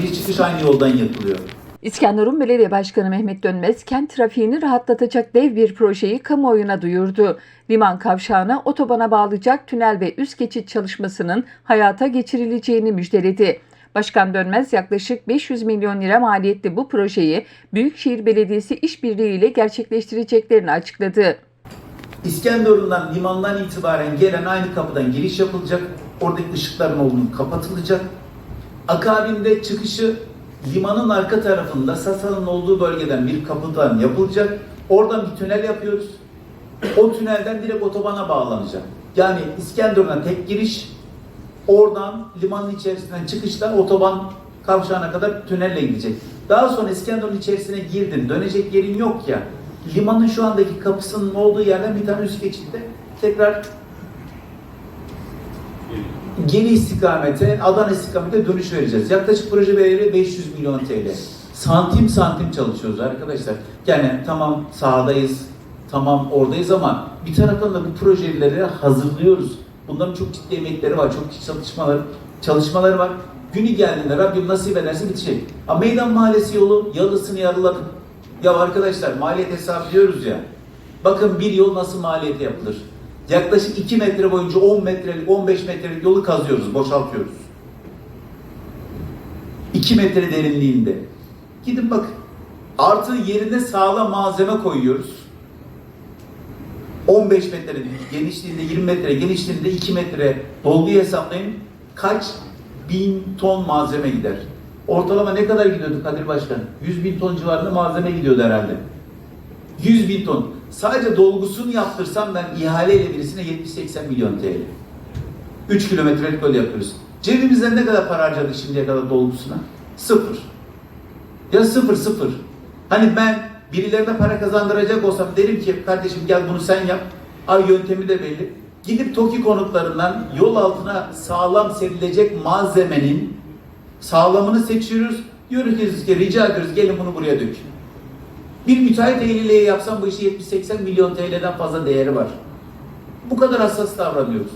Giriş çıkış aynı yoldan yapılıyor. İskenderun Belediye Başkanı Mehmet Dönmez, kent trafiğini rahatlatacak dev bir projeyi kamuoyuna duyurdu. Liman kavşağına otobana bağlayacak tünel ve üst geçit çalışmasının hayata geçirileceğini müjdeledi. Başkan Dönmez yaklaşık 500 milyon lira maliyetli bu projeyi Büyükşehir Belediyesi işbirliğiyle gerçekleştireceklerini açıkladı. İskenderun'dan limandan itibaren gelen aynı kapıdan giriş yapılacak. Oradaki ışıkların olduğunu kapatılacak. Akabinde çıkışı limanın arka tarafında Sasa'nın olduğu bölgeden bir kapıdan yapılacak. Oradan bir tünel yapıyoruz. O tünelden direkt otobana bağlanacak. Yani İskenderun'a tek giriş, oradan limanın içerisinden çıkışta otoban kavşağına kadar tünelle gidecek. Daha sonra İskenderun içerisine girdin, dönecek yerin yok ya. Limanın şu andaki kapısının olduğu yerden bir tane üst geçitte tekrar geri istikamete, Adana istikamete dönüş vereceğiz. Yaklaşık proje bedeli 500 milyon TL. Santim santim çalışıyoruz arkadaşlar. Yani tamam sahadayız, tamam oradayız ama bir taraftan da bu projeleri hazırlıyoruz. Bunların çok ciddi emekleri var, çok ciddi çalışmalar, çalışmaları var. Günü geldiğinde Rabbim nasip ederse bitecek. Ha, Meydan Mahallesi yolu yalısını yarıladık. Ya arkadaşlar maliyet hesaplıyoruz ya. Bakın bir yol nasıl maliyeti yapılır. Yaklaşık 2 metre boyunca 10 metrelik, 15 metrelik yolu kazıyoruz, boşaltıyoruz. 2 metre derinliğinde. Gidin bakın. Artı yerine sağlam malzeme koyuyoruz. 15 metre genişliğinde, 20 metre genişliğinde 2 metre dolguyu hesaplayın. Kaç bin ton malzeme gider? Ortalama ne kadar gidiyordu Kadir Başkan? 100 bin ton civarında malzeme gidiyordu herhalde. 100 bin ton. Sadece dolgusunu yaptırsam ben ihaleyle birisine 70-80 milyon TL. 3 kilometrelik yol yapıyoruz. Cebimizden ne kadar para harcadık şimdiye kadar dolgusuna? Sıfır. Ya sıfır sıfır. Hani ben birilerine para kazandıracak olsam derim ki kardeşim gel bunu sen yap. Ay yöntemi de belli. Gidip TOKİ konutlarından yol altına sağlam serilecek malzemenin sağlamını seçiyoruz. Diyoruz ki rica ediyoruz gelin bunu buraya dökün. Bir müteahhit ehliliği yapsam bu işi 70-80 milyon TL'den fazla değeri var. Bu kadar hassas davranıyoruz.